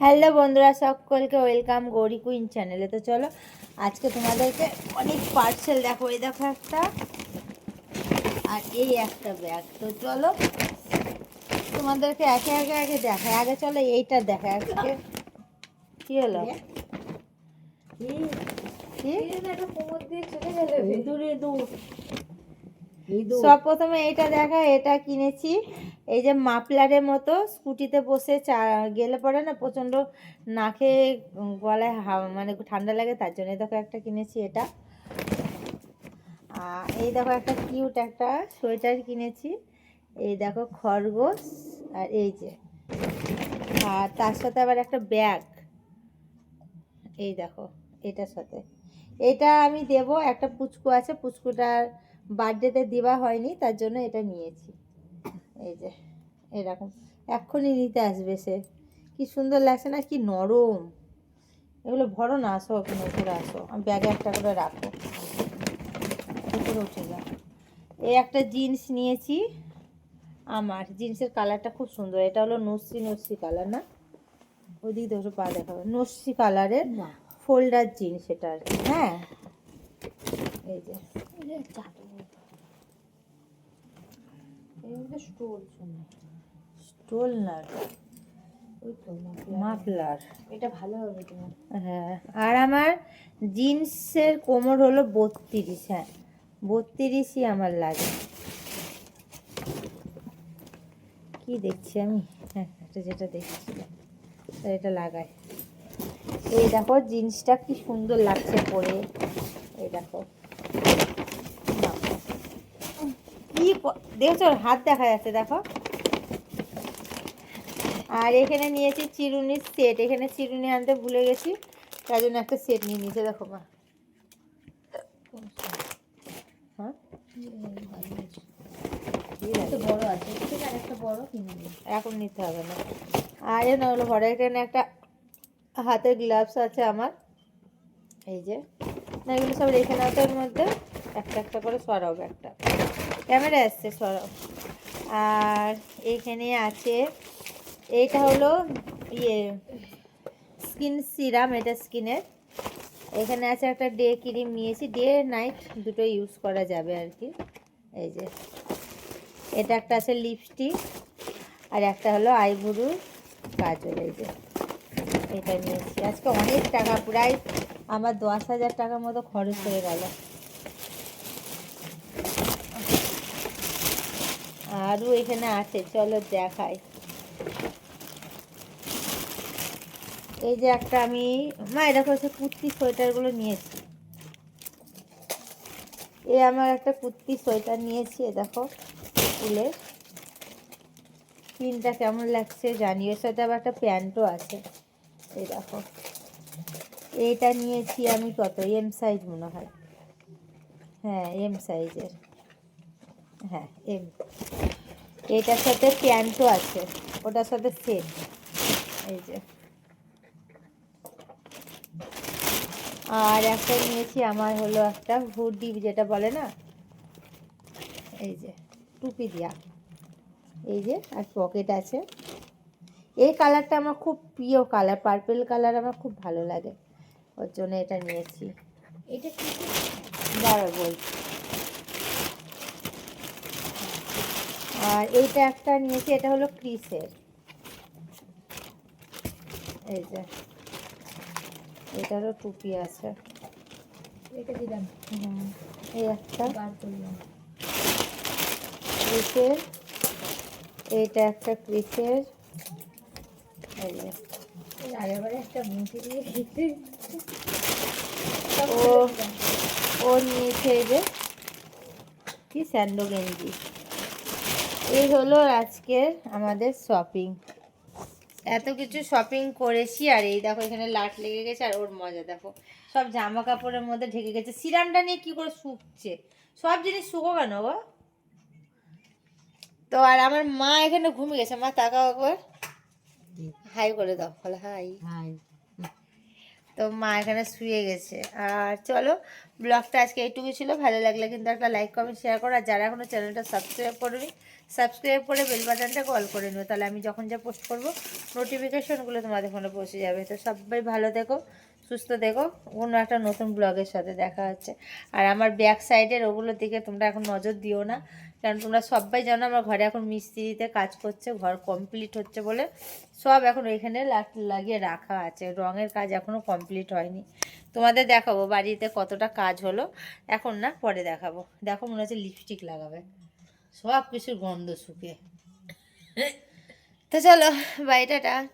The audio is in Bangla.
হ্যালো বন্ধুরা সকলকে ওয়েলকাম গৌরী কুইন চ্যানেলে। তো চলো আজকে তোমাদেরকে অনেক পার্সেল দেখো। এই দেখো একটা আর এই একটা ব্যাগ তো চলো তোমাদেরকে একে একে একে দেখায় আগে চলো এইটা দেখা আজকে। কি হলো? সব প্রথমে এটা দেখা এটা কিনেছি। এই যে মাফলারের মতো স্কুটিতে বসে চা, গেলে পরে না প্রচণ্ড নাকে গলায় মানে ঠান্ডা লাগে, তার জন্য দেখো একটা কিনেছি এটা। আর এই দেখো একটা কিউট একটা সোয়েটার কিনেছি। এই দেখো খরগোশ, আর এই যে, আর তার সাথে আবার একটা ব্যাগ। এই দেখো, এটার সাথে। এটা আমি দেব, একটা পুচকু আছে, পুচকুটার বার্থডেতে দেওয়া হয়নি, তার জন্য এটা নিয়েছি। এই যে এরকম। এক্ষুনি নিতে আসবে সে। কি সুন্দর লাগছে না কি নরম। এগুলো ভরো না আসো ওখানে উপরে আসো। আমি ব্যাগে একটা করে রাখো উপরে উঠে যাও। এই একটা জিন্স নিয়েছি আমার। জিন্সের কালারটা খুব সুন্দর। এটা হলো নস্যি নস্যি কালার না? ওদিক দেখো পা দেখাবে নস্যি কালারের ফোল্ডার জিন্স এটা আর কি। হ্যাঁ। এই যে। স্টোল না মাফলার এটা ভালো হবে তোমার হ্যাঁ আর আমার জিন্সের কোমর হলো বত্রিশ হ্যাঁ বত্রিশই আমার লাগে কি দেখছি আমি হ্যাঁ এটা যেটা দেখছি এটা লাগাই এই দেখো জিন্সটা কি সুন্দর লাগছে পরে এই দেখো। কি দেখছ? হাত দেখা যাচ্ছে দেখো। আর এখানে নিয়েছি চিরুনির সেট এখানে চিরুনি আনতে ভুলে গেছি তার জন্য একটা সেট নিয়ে নিয়েছে দেখো মা। হ্যাঁ? এখন নিতে হবে না। আর না হলো ঘরে এখানে একটা হাতের গ্লাভস আছে আমার। এই যে না এগুলো সব রেখে নাও তো এর মধ্যে। একটা একটা করে সরাও একটা ক্যামেরা আসছে সরাও আর এইখানে আছে এইটা হলো ইয়ে স্কিন সিরাম, এটা স্কিনের। এখানে আছে একটা ডে ক্রিম নিয়েছি, ডে নাইট দুটো ইউজ করা যাবে আর কি। এই যে, এটা একটা আছে লিপস্টিক, আর একটা হলো আইবুড়ু কাজল, এই যে। এটা নিয়েছি। আজকে অনেক টাকা, প্রায় আমার দশ হাজার টাকার মতো খরচ হয়ে গেল। আরও এখানে আছে, চলো দেখাই। এই যে একটা আমি, মা এরকম হচ্ছে কুর্তি সোয়েটারগুলো নিয়েছি। এই আমার একটা কুর্তি সোয়েটার নিয়েছি, এ দেখো ফুলের প্রিন্টটা কেমন লাগছে জানি এর সাথে আবার একটা প্যান্টও আছে। এই দেখো, এইটা নিয়েছি আমি কত এম সাইজ মনে হয়। হ্যাঁ এম সাইজের হ্যাঁ এম এটার সাথে প্যান্টও আছে, ওটার সাথে সেম। এই যে। আর একটা নিয়েছি আমার হলো একটা হুডি, যেটা বলে না? এই যে, টুপি দিয়া। এই যে, আর পকেট আছে। এই কালারটা আমার খুব প্রিয় কালার, পার্পেল কালার আমার খুব ভালো লাগে। ওর জন্য এটা নিয়েছি। এটা দাঁড়া বলছি। আর এইটা একটা নিয়েছি এটা হলো ক্রিসের। এই যে এটারও টুপি আছে। এটা দিলাম এই একটা। ক্রিসের এইটা একটা ক্রিসের। ও নিয়েছে এই যে কি স্যান্ডো গেঞ্জি এই হলো আজকের আমাদের শপিং এত কিছু শপিং করেছি আর এই দেখো এখানে লাট লেগে গেছে আর ওর মজা দেখো। সব জামা কাপড়ের মধ্যে ঢেকে গেছে। সিরামটা নিয়ে কি করে শুকছে? সব জিনিস শুকো কেন গো? তো আর আমার মা এখানে ঘুমিয়ে গেছে। মা তাকাও একবার। হাই করে দাও বলে হাই। হাই। তো মা এখানে শুয়ে গেছে। আর চলো, ব্লগটা আজকে এইটুকু ছিল। ভালো লাগলে কিন্তু একটা লাইক কমেন্ট শেয়ার করো। আর যারা এখনও চ্যানেলটা সাবস্ক্রাইব করোনি সাবস্ক্রাইব করে বেল বাটনটা কল করে নিও। তাহলে আমি যখন যা পোস্ট করব নোটিফিকেশনগুলো তোমাদের ফোনে পৌঁছে যাবে। তো সবাই ভালো দেখো সুস্থ দেখো অন্য একটা নতুন ব্লগের সাথে দেখা হচ্ছে। আর আমার ব্যাক সাইডের ওগুলোর দিকে তোমরা এখন নজর দিও না। কারণ তোমরা সবাই জানো আমার ঘরে এখন মিস্ত্রিতে কাজ করছে, ঘর কমপ্লিট হচ্ছে বলে সব এখন এখানে লাগ- লাগিয়ে রাখা আছে। রঙের কাজ এখনও কমপ্লিট হয়নি। তোমাদের দেখাবো বাড়িতে কতটা কাজ হলো। এখন না পরে দেখাবো। দেখো মনে হচ্ছে লিপস্টিক লাগাবে। সব কিছুর গন্ধ শুকে। তো চলো বাড়িটাটা